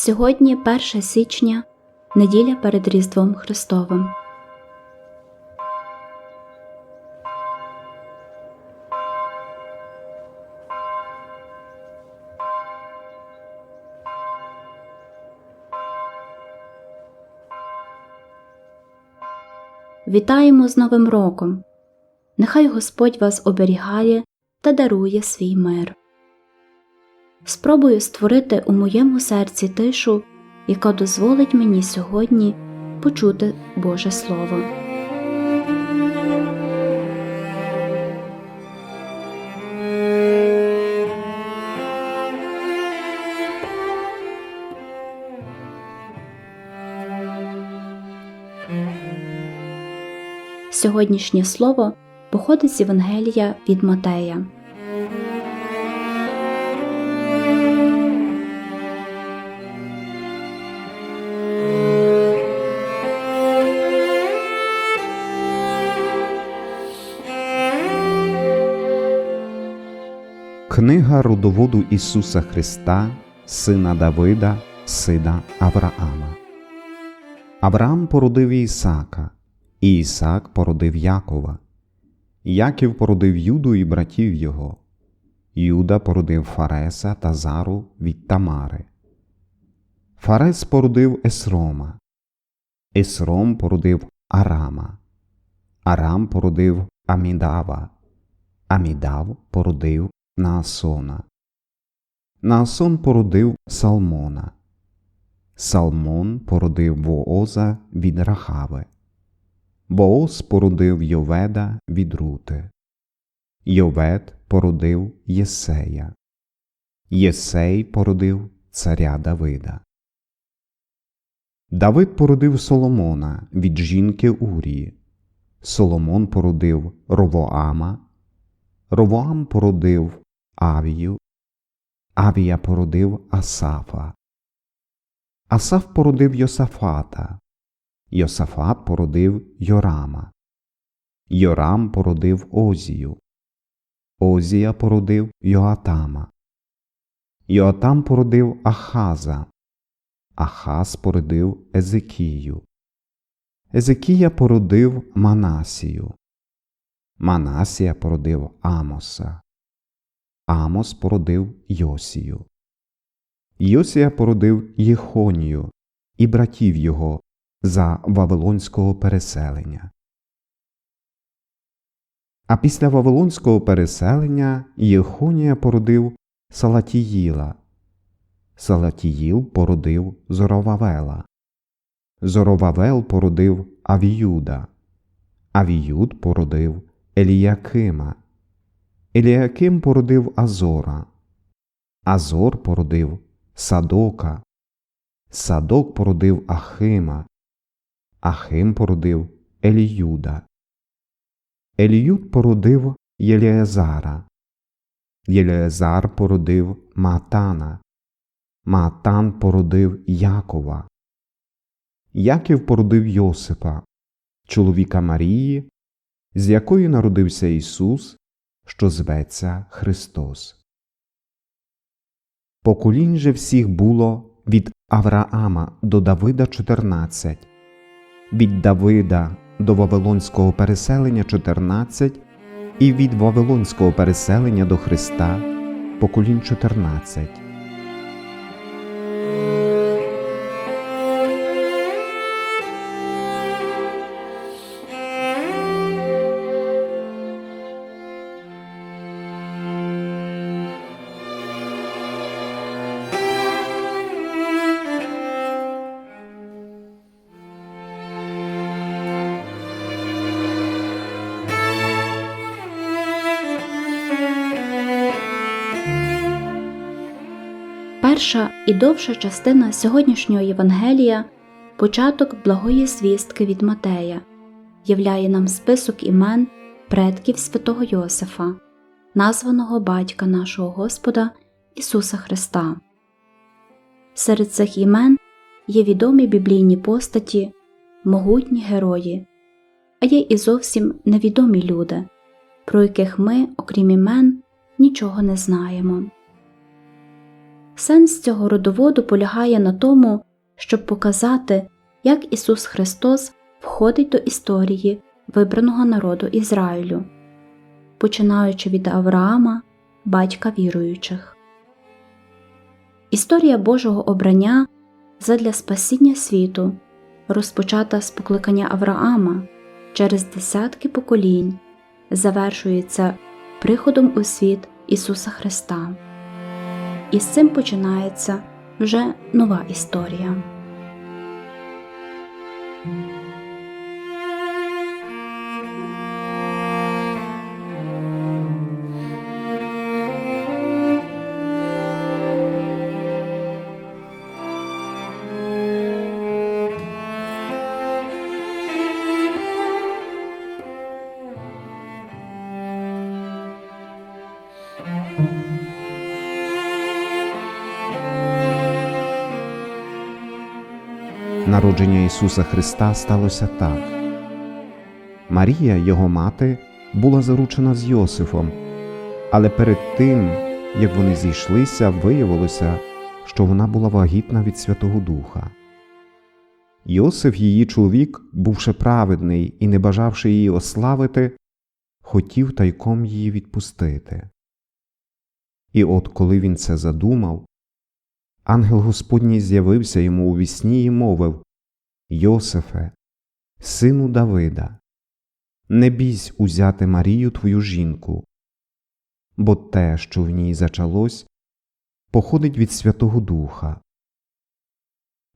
Сьогодні 1 січня, неділя перед Різдвом Христовим. Вітаємо з Новим роком! Нехай Господь вас оберігає та дарує свій мир. Спробую створити у моєму серці тишу, яка дозволить мені сьогодні почути Боже Слово. Сьогоднішнє слово походить з Євангелія від Матея. Книга родоводу Ісуса Христа, сина Давида, сина Авраама. Авраам породив Ісака, і Ісак породив Якова. Яків породив Юду і братів його. Юда породив Фареса та Зару від Тамари. Фарес породив Есрома. Есром породив Арама. Арам породив Амідава. Амідав породив Наасона. Наасон породив Салмона. Салмон породив Вооза від Рахави. Бооз породив Йоведа від Рути. Йовед породив Єсея. Єсей породив царя Давида. Давид породив Соломона від жінки Урії. Соломон породив Ровоама. Ровоам породив Авію. Авія породив Асафа. Асаф породив Йосафата. Йосафат породив Йорама. Йорам породив Озію. Озія породив Йоатама. Йоатам породив Ахаза. Ахаз породив Езекію. Езекія породив Манасію. Манасія породив Амоса. Амос породив Йосію. Йосія породив Єхонію і братів його за Вавилонського переселення. А після Вавилонського переселення Єхонія породив Салатіїла. Салатіїл породив Зоровавела. Зоровавел породив Авіюда. Авіюд породив Еліякима. Еліяким породив Азора. Азор породив Садока. Садок породив Ахима. Ахим породив Еліюда. Еліюд породив Єліазара. Єліазар породив Матана. Матан породив Якова. Яків породив Йосипа, чоловіка Марії, з якої народився Ісус, що зветься Христос. Поколінь же всіх було від Авраама до Давида 14, від Давида до Вавилонського переселення 14 і від Вавилонського переселення до Христа поколінь 14. Перша і довша частина сьогоднішнього Євангелія початок благої звістки від Матея, являє нам список імен предків святого Йосифа, названого батька нашого Господа Ісуса Христа. Серед цих імен є відомі біблійні постаті, могутні герої, а є і зовсім невідомі люди, про яких ми, окрім імен, нічого не знаємо. Сенс цього родоводу полягає на тому, щоб показати, як Ісус Христос входить до історії вибраного народу Ізраїлю, починаючи від Авраама, батька віруючих. Історія Божого обрання задля спасіння світу розпочата з покликання Авраама через десятки поколінь, завершується приходом у світ Ісуса Христа. І з цим починається вже нова історія. Народження Ісуса Христа сталося так. Марія, його мати, була заручена з Йосифом, але перед тим, як вони зійшлися, виявилося, що вона була вагітна від Святого Духа. Йосиф, її чоловік, бувши праведний і не бажавши її ославити, хотів тайком її відпустити. І от коли він це задумав, ангел Господній з'явився йому у вісні і мовив Йосифе, сину Давида, не бійсь узяти Марію твою жінку, бо те, що в ній зачалось, походить від Святого Духа.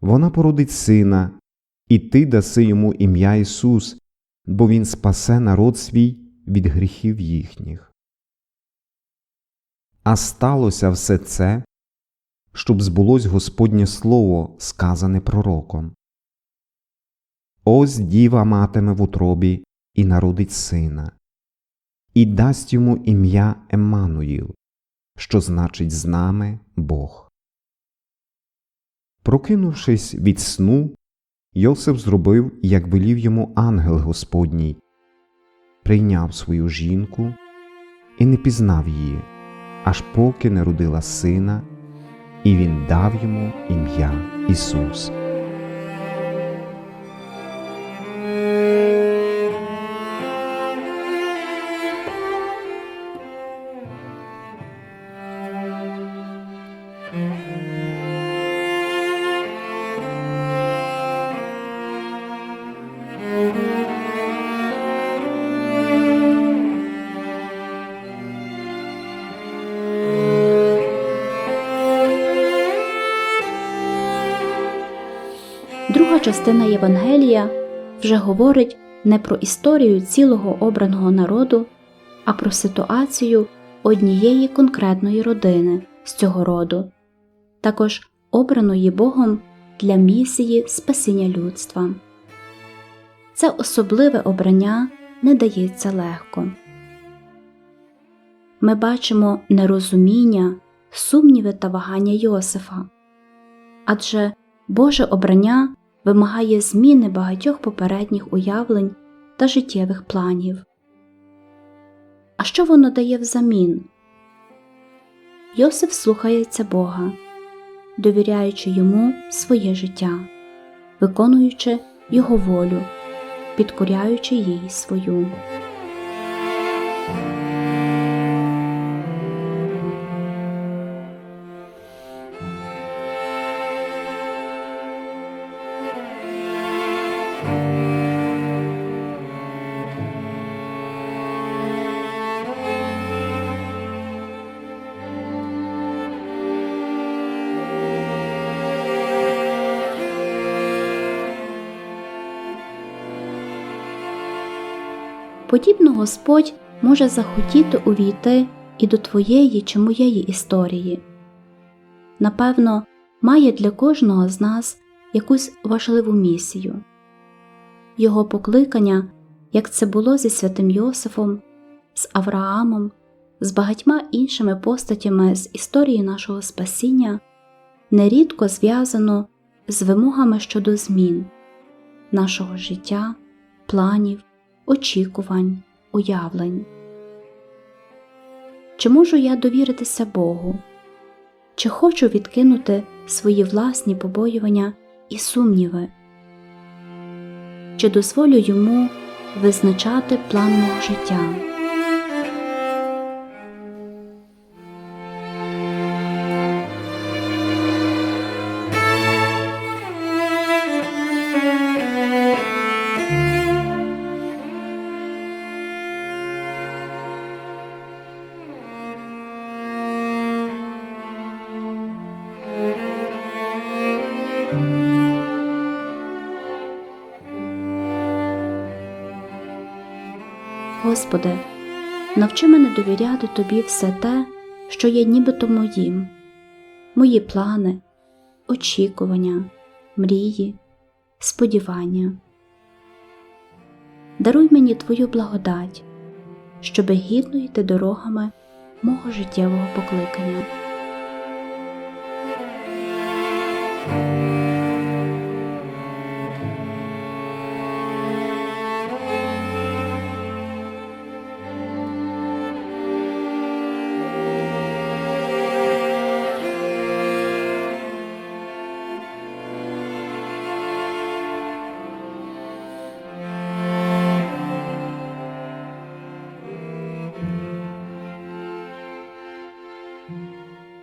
Вона породить сина, і ти даси йому ім'я Ісус, бо Він спасе народ свій від гріхів їхніх. А сталося все це, щоб збулось Господнє Слово, сказане пророком. Ось діва матиме в утробі і народить сина, і дасть йому ім'я Еммануїл, що значить з нами Бог. Прокинувшись від сну, Йосип зробив, як велів йому ангел Господній, прийняв свою жінку і не пізнав її, аж поки не родила сина, і він дав йому ім'я Ісус. Друга частина Євангелія вже говорить не про історію цілого обраного народу, а про ситуацію однієї конкретної родини з цього роду, також обраної Богом для місії спасіння людства. Це особливе обрання не дається легко. Ми бачимо нерозуміння, сумніви та вагання Йосифа, адже Боже обрання вимагає зміни багатьох попередніх уявлень та життєвих планів. А що воно дає взамін? Йосиф слухається Бога, довіряючи йому своє життя, виконуючи його волю, підкоряючи їй свою. Подібно Господь може захотіти увійти і до твоєї чи моєї історії. Напевно, має для кожного з нас якусь важливу місію. Його покликання, як це було зі святим Йосифом, з Авраамом, з багатьма іншими постатями з історії нашого спасіння, нерідко зв'язано з вимогами щодо змін нашого життя, планів, очікувань, уявлень. Чи можу я довіритися Богу? чи хочу відкинути свої власні побоювання і сумніви, чи дозволю йому визначати план мого життя. Господи, навчи мене довіряти Тобі все те, що є нібито моїм, мої плани, очікування, мрії, сподівання. Даруй мені Твою благодать, щоби гідно йти дорогами мого життєвого покликання.